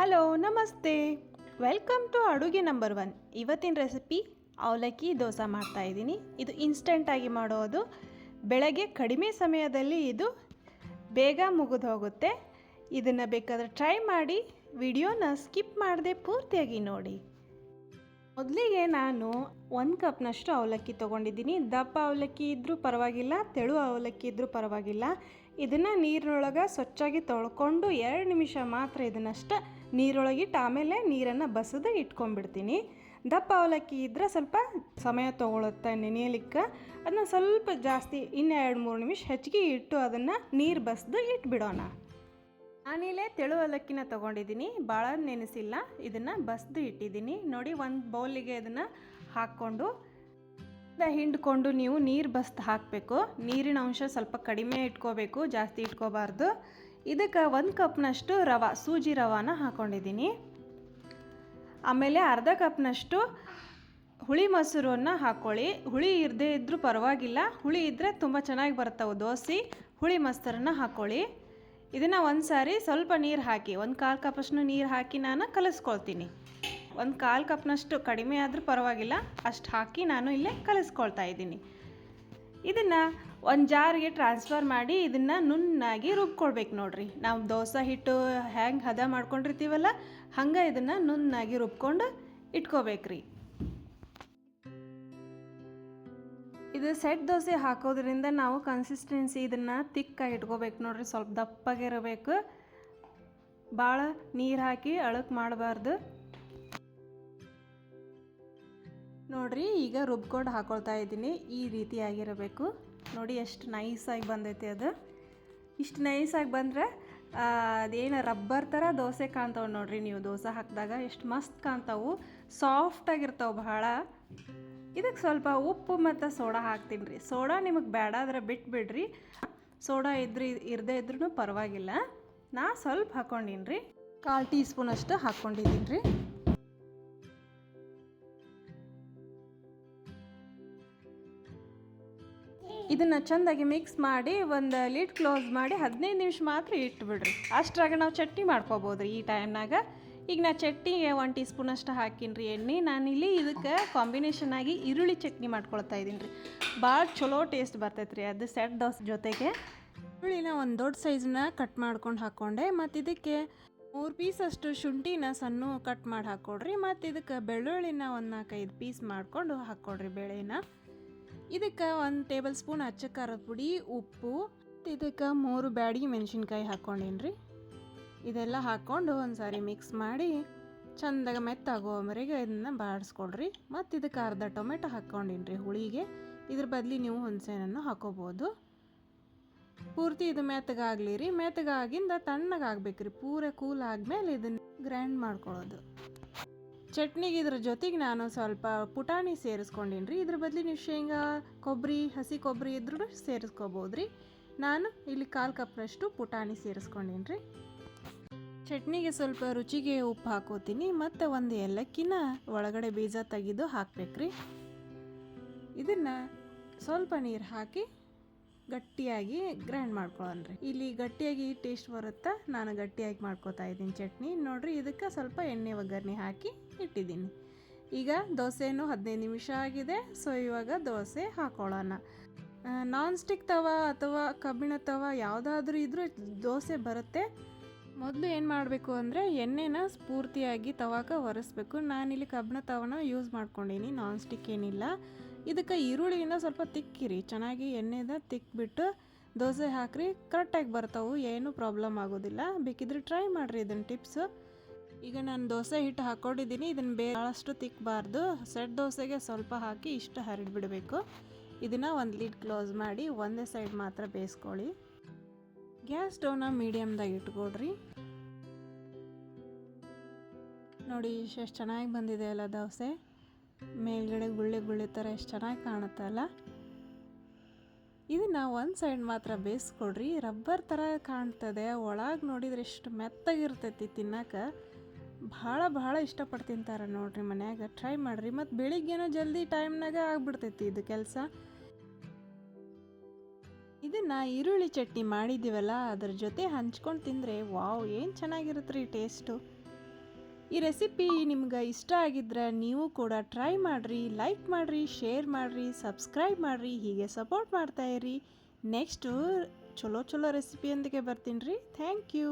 Hello, ನಮಸ್ತೆ. Welcome to Aduge number one. ಇವತ್ತಿನ recipe ಅವಲಕ್ಕಿ ದೋಸೆ ಮಾಡ್ತಾ ಇದ್ದೀನಿ. ಇದು ಇನ್ಸ್ಟೆಂಟಾಗಿ ಮಾಡೋದು. ಬೆಳಗ್ಗೆ ಕಡಿಮೆ ಸಮಯದಲ್ಲಿ ಇದು ಬೇಗ ಮುಗಿದು ಹೋಗುತ್ತೆ. ಇದನ್ನು ಬೇಕಾದರೆ ಟ್ರೈ ಮಾಡಿ, ವಿಡಿಯೋನ ಸ್ಕಿಪ್ ಮಾಡದೆ ಪೂರ್ತಿಯಾಗಿ ನೋಡಿ. ಮೊದಲಿಗೆ ನಾನು ಒಂದು ಕಪ್ನಷ್ಟು ಅವಲಕ್ಕಿ ತೊಗೊಂಡಿದ್ದೀನಿ. ದಪ್ಪ ಅವಲಕ್ಕಿ ಇದ್ದರೂ ಪರವಾಗಿಲ್ಲ, ತೆಳು ಅವಲಕ್ಕಿ ಇದ್ದರೂ ಪರವಾಗಿಲ್ಲ. ಇದನ್ನು ನೀರಿನೊಳಗೆ ಸ್ವಚ್ಛಾಗಿ ತೊಳ್ಕೊಂಡು ಎರಡು ನಿಮಿಷ ಮಾತ್ರ ಇದನ್ನಷ್ಟ ನೀರೊಳಗಿಟ್ಟು ಆಮೇಲೆ ನೀರನ್ನು ಬಸದು ಇಟ್ಕೊಂಡ್ಬಿಡ್ತೀನಿ. ದಪ್ಪ ಅವಲಕ್ಕಿ ಇದ್ದರೆ ಸ್ವಲ್ಪ ಸಮಯ ತೊಗೊಳುತ್ತೆ ನೆನೆಯಲಿಕ್ಕೆ. ಅದನ್ನ ಸ್ವಲ್ಪ ಜಾಸ್ತಿ ಇನ್ನು ಎರಡು ಮೂರು ನಿಮಿಷ ಹೆಚ್ಚಿಗೆ ಇಟ್ಟು ಅದನ್ನು ನೀರು ಬಸ್ದು ಇಟ್ಬಿಡೋಣ. ನಾನಿಲ್ಲೇ ತೆಳು ಅವಲಕ್ಕಿನ ತೊಗೊಂಡಿದ್ದೀನಿ. ಭಾಳ ನೆನೆಸಿಲ್ಲ. ಇದನ್ನು ಬಸ್ದು ಇಟ್ಟಿದ್ದೀನಿ. ನೋಡಿ ಒಂದು ಬೌಲಿಗೆ ಇದನ್ನು ಹಾಕ್ಕೊಂಡು ಹಿಂಡ್ಕೊಂಡು ನೀವು ನೀರು ಬಸ್ದು ಹಾಕಬೇಕು. ನೀರಿನ ಅಂಶ ಸ್ವಲ್ಪ ಕಡಿಮೆ ಇಟ್ಕೋಬೇಕು, ಜಾಸ್ತಿ ಇಟ್ಕೋಬಾರ್ದು. ಇದಕ್ಕೆ ಒಂದು ಕಪ್ನಷ್ಟು ರವೆ, ಸೂಜಿ ರವಾನ ಹಾಕ್ಕೊಂಡಿದ್ದೀನಿ ಆಮೇಲೆ ಅರ್ಧ ಕಪ್ನಷ್ಟು ಹುಳಿ ಮೊಸರನ್ನು ಹಾಕ್ಕೊಳ್ಳಿ ಹುಳಿ ಇರದೇ ಇದ್ದರೂ ಪರವಾಗಿಲ್ಲ. ಹುಳಿ ಇದ್ದರೆ ತುಂಬ ಚೆನ್ನಾಗಿ ಬರ್ತಾವೆ ದೋಸೆ. ಹುಳಿ ಮೊಸರನ್ನ ಹಾಕ್ಕೊಳ್ಳಿ ಇದನ್ನು ಒಂದು ಸಾರಿ ಸ್ವಲ್ಪ ನೀರು ಹಾಕಿ, ಒಂದು ಕಾಲು ಕಪ್ಪಷ್ಟು ನೀರು ಹಾಕಿ ನಾನು ಕಲಿಸ್ಕೊಳ್ತೀನಿ. ಒಂದು ಕಾಲು ಕಪ್ನಷ್ಟು ಕಡಿಮೆ ಆದರೂ ಪರವಾಗಿಲ್ಲ. ಅಷ್ಟು ಹಾಕಿ ನಾನು ಇಲ್ಲೇ ಕಲಿಸ್ಕೊಳ್ತಾ ಇದ್ದೀನಿ. ಇದನ್ನು ಒಂದು ಜಾರಿಗೆ ಟ್ರಾನ್ಸ್ಫರ್ ಮಾಡಿ ಇದನ್ನು ನುಣ್ಣಾಗಿ ರುಬ್ಕೊಳ್ಬೇಕು ನೋಡ್ರಿ. ನಾವು ದೋಸೆ ಹಿಟ್ಟು ಹ್ಯಾಂಗೆ ಹದ ಮಾಡ್ಕೊಂಡಿರ್ತೀವಲ್ಲ, ಹಂಗೆ ಇದನ್ನು ನುಣ್ಣಾಗಿ ರುಬ್ಕೊಂಡು ಇಟ್ಕೋಬೇಕ್ರಿ. ಇದು ಸೆಟ್ ದೋಸೆ ಹಾಕೋದ್ರಿಂದ ನಾವು ಕನ್ಸಿಸ್ಟೆನ್ಸಿ ಇದನ್ನು ತಿಕ್ಕಾಗಿ ಇಟ್ಕೋಬೇಕು ನೋಡ್ರಿ, ಸ್ವಲ್ಪ ದಪ್ಪಗಿರಬೇಕು ಭಾಳ ನೀರು ಹಾಕಿ ಅಳಕ್ ಮಾಡಬಾರ್ದು. ನೋಡ್ರಿ, ಈಗ ರುಬ್ಕೊಂಡು ಹಾಕೊಳ್ತಾ ಇದ್ದೀನಿ, ಈ ರೀತಿಯಾಗಿರಬೇಕು. ನೋಡಿ ಎಷ್ಟು ನೈಸಾಗಿ ಬಂದೈತಿ ಅದು. ಇಷ್ಟು ನೈಸಾಗಿ ಬಂದರೆ ಅದೇನು ರಬ್ಬರ್ ಥರ ದೋಸೆ ಕಾಣ್ತಾವೆ ನೋಡ್ರಿ ನೀವು ದೋಸೆ ಹಾಕಿದಾಗ. ಎಷ್ಟು ಮಸ್ತ್ ಕಾಣ್ತಾವು. ಸಾಫ್ಟಾಗಿರ್ತಾವೆ ಬಹಳ ಇದಕ್ಕೆ ಸ್ವಲ್ಪ ಉಪ್ಪು ಮತ್ತು ಸೋಡಾ ಹಾಕ್ತೀನಿ ರೀ. ಸೋಡಾ ನಿಮಗೆ ಬೇಡ ಆದರೆ ಬಿಟ್ಬಿಡ್ರಿ. ಸೋಡಾ ಇದ್ರೆ ಇರದೇ ಇದ್ರೂ ಪರವಾಗಿಲ್ಲ. ನಾ ಸ್ವಲ್ಪ ಹಾಕ್ಕೊಂಡೀನಿ ರೀ. ಕಾಲು ಟೀ ಸ್ಪೂನ್ ಅಷ್ಟು ಹಾಕ್ಕೊಂಡಿದ್ದೀನಿ ರೀ. ಇದನ್ನು ಚೆಂದಾಗಿ ಮಿಕ್ಸ್ ಮಾಡಿ ಒಂದು ಲಿಡ್ ಕ್ಲೋಸ್ ಮಾಡಿ ಹದಿನೈದು ನಿಮಿಷ ಮಾತ್ರ ಇಟ್ಬಿಡ್ರಿ. ಅಷ್ಟ್ರಾಗ ನಾವು ಚಟ್ನಿ ಮಾಡ್ಕೋಬೋದು ಈ ಟೈಮ್ನಾಗ ಈಗ ನಾ ಚಟ್ನಿಗೆ ಒನ್ ಟೀ ಸ್ಪೂನ್ ಅಷ್ಟು ಹಾಕೀನಿ ರೀ ಎಣ್ಣೆ ನಾನಿಲ್ಲಿ ಇದಕ್ಕೆ ಕಾಂಬಿನೇಷನ್ ಆಗಿ ಈರುಳ್ಳಿ ಚಟ್ನಿ ಮಾಡ್ಕೊಳ್ತಾ ಇದ್ದೀನಿ ರೀ ಭಾಳ ಚಲೋ ಟೇಸ್ಟ್ ಬರ್ತೈತೆ ರೀ ಅದು ಸೆಟ್ ದೋಸೆ ಜೊತೆಗೆ. ಈರುಳ್ಳಿನ ಒಂದು ದೊಡ್ಡ ಸೈಜ್ನ ಕಟ್ ಮಾಡ್ಕೊಂಡು ಹಾಕ್ಕೊಂಡೆ ಮತ್ತು ಇದಕ್ಕೆ ಮೂರು ಪೀಸ್ ಅಷ್ಟು ಶುಂಠಿನ ಸಣ್ಣ ಕಟ್ ಮಾಡಿ ಹಾಕ್ಕೊಡ್ರಿ ಮತ್ತು ಇದಕ್ಕೆ ಬೆಳ್ಳುಳ್ಳಿನ ಒಂದು ನಾಲ್ಕೈದು ಪೀಸ್ ಮಾಡಿಕೊಂಡು ಹಾಕ್ಕೊಡ್ರಿ ಬೇಳೆನ. ಇದಕ್ಕೆ ಒಂದು ಟೇಬಲ್ ಸ್ಪೂನ್ ಅಚ್ಚ ಖಾರದ ಪುಡಿ, ಉಪ್ಪು, ಇದಕ್ಕೆ ಮೂರು ಬ್ಯಾಡಿ ಮೆಣಸಿನ್ಕಾಯಿ ಹಾಕ್ಕೊಂಡೀನಿ ರೀ ಇದೆಲ್ಲ ಹಾಕ್ಕೊಂಡು ಒಂದು ಸಾರಿ ಮಿಕ್ಸ್ ಮಾಡಿ ಚಂದಾಗ ಮೆತ್ತಾಗೋವರೆಗೆ ಇದನ್ನ ಬಾಡಿಸ್ಕೊಳ್ರಿ. ಮತ್ತು ಇದಕ್ಕೆ ಅರ್ಧ ಟೊಮೆಟೊ ಹಾಕ್ಕೊಂಡಿನಿ ರೀ ಹುಳಿಗೆ. ಇದ್ರ ಬದಲಿ ನೀವು ಹುಣಸೆಹಣ್ಣನ್ನು ಹಾಕೋಬೋದು. ಪೂರ್ತಿ ಇದು ಮೆತ್ತಗಾಗಲಿ ರೀ ಮೆತ್ತಗಾಗಿಂದ ತಣ್ಣಗಾಗಬೇಕ್ರಿ. ಪೂರ ಕೂಲ್ ಆದಮೇಲೆ ಇದನ್ನು ಗ್ರೈಂಡ್ ಮಾಡ್ಕೊಳ್ಳೋದು. ಚಟ್ನಿಗೆ ಇದ್ರ ಜೊತೆಗೆ ನಾನು ಸ್ವಲ್ಪ ಪುಟಾಣಿ ಸೇರಿಸ್ಕೊಂಡಿನಿ ರೀ ಇದ್ರ ಬದಲು ನೀವು ಶೇಂಗಾ ಕೊಬ್ಬರಿ ಹಸಿ ಕೊಬ್ಬರಿ ಇದ್ರೂ ಸೇರಿಸ್ಕೋಬೋದು ರೀ ನಾನು ಇಲ್ಲಿ ಕಾಲು ಕಪ್ನಷ್ಟು ಪುಟಾಣಿ ಸೇರಿಸ್ಕೊಂಡೀನಿ ರೀ ಚಟ್ನಿಗೆ ಸ್ವಲ್ಪ ರುಚಿಗೆ ಉಪ್ಪು ಹಾಕೋತೀನಿ, ಮತ್ತು ಒಂದು ಏಲಕ್ಕಿನ ಒಳಗಡೆ ಬೀಜ ತೆಗೆದು ಹಾಕ್ಬೇಕ್ರಿ. ಇದನ್ನು ಸ್ವಲ್ಪ ನೀರು ಹಾಕಿ ಗಟ್ಟಿಯಾಗಿ ಗ್ರೈಂಡ್ ಮಾಡ್ಕೊಳ್ಳೋಣ್ರಿ ಇಲ್ಲಿ ಗಟ್ಟಿಯಾಗಿ ಟೇಸ್ಟ್ ಬರುತ್ತಾ ನಾನು ಗಟ್ಟಿಯಾಗಿ ಮಾಡ್ಕೋತಾ ಇದ್ದೀನಿ ಚಟ್ನಿ. ನೋಡ್ರಿ, ಇದಕ್ಕೆ ಸ್ವಲ್ಪ ಎಣ್ಣೆ ಒಗ್ಗರಣೆ ಹಾಕಿ ಇಟ್ಟಿದ್ದೀನಿ. ಈಗ ದೋಸೆನೂ ಹದಿನೈದು ನಿಮಿಷ ಆಗಿದೆ ಸೊ ಇವಾಗ ದೋಸೆ ಹಾಕೊಳ್ಳೋಣ. ನಾನ್ ಸ್ಟಿಕ್ ತವ ಅಥವಾ ಕಬ್ಬಿಣ ತವ ಯಾವುದಾದ್ರೂ ಇದ್ರೂ ದೋಸೆ ಬರುತ್ತೆ. ಮೊದಲು ಏನು ಮಾಡಬೇಕು ಅಂದರೆ ಎಣ್ಣೆನ ಸ್ಫೂರ್ತಿಯಾಗಿ ತವಾಕ ಒರೆಸ್ಬೇಕು. ನಾನಿಲ್ಲಿ ಕಬ್ಬಿಣ ತವನ ಯೂಸ್ ಮಾಡ್ಕೊಂಡೀನಿ ನಾನ್ ಸ್ಟಿಕ್ ಏನಿಲ್ಲ. ಇದಕ್ಕೆ ಈರುಳ್ಳಿನ ಸ್ವಲ್ಪ ತಿಕ್ಕಿರಿ, ಚೆನ್ನಾಗಿ ಎಣ್ಣೆದ ತಿಕ್ಬಿಟ್ಟು ದೋಸೆ ಹಾಕ್ರಿ, ಕರೆಕ್ಟಾಗಿ ಬರ್ತಾವೆ, ಏನೂ ಪ್ರಾಬ್ಲಮ್ ಆಗೋದಿಲ್ಲ. ಬೇಕಿದ್ರೆ ಟ್ರೈ ಮಾಡಿರಿ ಇದನ್ನು ಟಿಪ್ಸು. ಈಗ ನಾನು ದೋಸೆ ಹಿಟ್ಟು ಹಾಕ್ಕೊಂಡಿದ್ದೀನಿ ಇದನ್ನು ಭಾಳಷ್ಟು ತಿಕ್ಕಬಾರ್ದು ಸೆಟ್ ದೋಸೆಗೆ ಸ್ವಲ್ಪ ಹಾಕಿ ಇಷ್ಟು ಹರಿಡ್ಬಿಡಬೇಕು ಇದನ್ನು ಒಂದು ಲಿಡ್ ಕ್ಲೋಸ್ ಮಾಡಿ, ಒಂದೇ ಸೈಡ್ ಮಾತ್ರ ಬೇಯಿಸ್ಕೊಳ್ಳಿ. ಗ್ಯಾಸ್ ಸ್ಟವ್ನ ಮೀಡಿಯಮ್ದಾಗ ಇಟ್ಕೊಡ್ರಿ. ನೋಡಿ ಎಷ್ಟು ಚೆನ್ನಾಗಿ ಬಂದಿದೆ ಅಲ್ಲ ದೋಸೆ. ಮೇಲ್ಗಡೆ ಗುಳ್ಳೆ ಗುಳ್ಳೆ ಥರ ಎಷ್ಟು ಚೆನ್ನಾಗಿ ಕಾಣುತ್ತಲ್ಲ ಇದನ್ನು ಒಂದು ಸೈಡ್ ಮಾತ್ರ ಬೇಯಿಸ್ಕೊಡ್ರಿ. ರಬ್ಬರ್ ಥರ ಕಾಣ್ತದೆ. ಒಳಗೆ ನೋಡಿದ್ರೆ ಎಷ್ಟು ಮೆತ್ತಗಿರ್ತೈತಿ ತಿನ್ನಕ್ಕೆ ಭಾಳ ಭಾಳ ಇಷ್ಟಪಟ್ಟು ತಿಂತಾರೆ ನೋಡ್ರಿ ಮನ್ಯಾಗ. ಟ್ರೈ ಮಾಡಿರಿ. ಮತ್ತು ಬೆಳಿಗ್ಗೆನೂ ಜಲ್ದಿ ಟೈಮ್ನಾಗ ಆಗ್ಬಿಡ್ತೈತಿ ಇದು ಕೆಲಸ. ಇದನ್ನು ಈರುಳ್ಳಿ ಚಟ್ನಿ ಮಾಡಿದ್ದೀವಲ್ಲ ಅದ್ರ ಜೊತೆ ಹಂಚ್ಕೊಂಡು ತಿಂದರೆ ವಾವ್, ಏನು ಚೆನ್ನಾಗಿರುತ್ತೆ ರೀ ಟೇಸ್ಟು ಈ ರೆಸಿಪಿ ನಿಮ್ಗೆ ಇಷ್ಟ ಆಗಿದ್ರೆ ನೀವು ಕೂಡ ಟ್ರೈ ಮಾಡಿರಿ, ಲೈಕ್ ಮಾಡಿರಿ, ಶೇರ್ ಮಾಡಿರಿ, ಸಬ್ಸ್ಕ್ರೈಬ್ ಮಾಡಿರಿ, ಹೀಗೆ ಸಪೋರ್ಟ್ ಮಾಡ್ತಾಯಿರಿ ನೆಕ್ಸ್ಟು ಚಲೋ ಚಲೋ ರೆಸಿಪಿಯೊಂದಿಗೆ ಬರ್ತೀನಿ ರೀ. Thank you.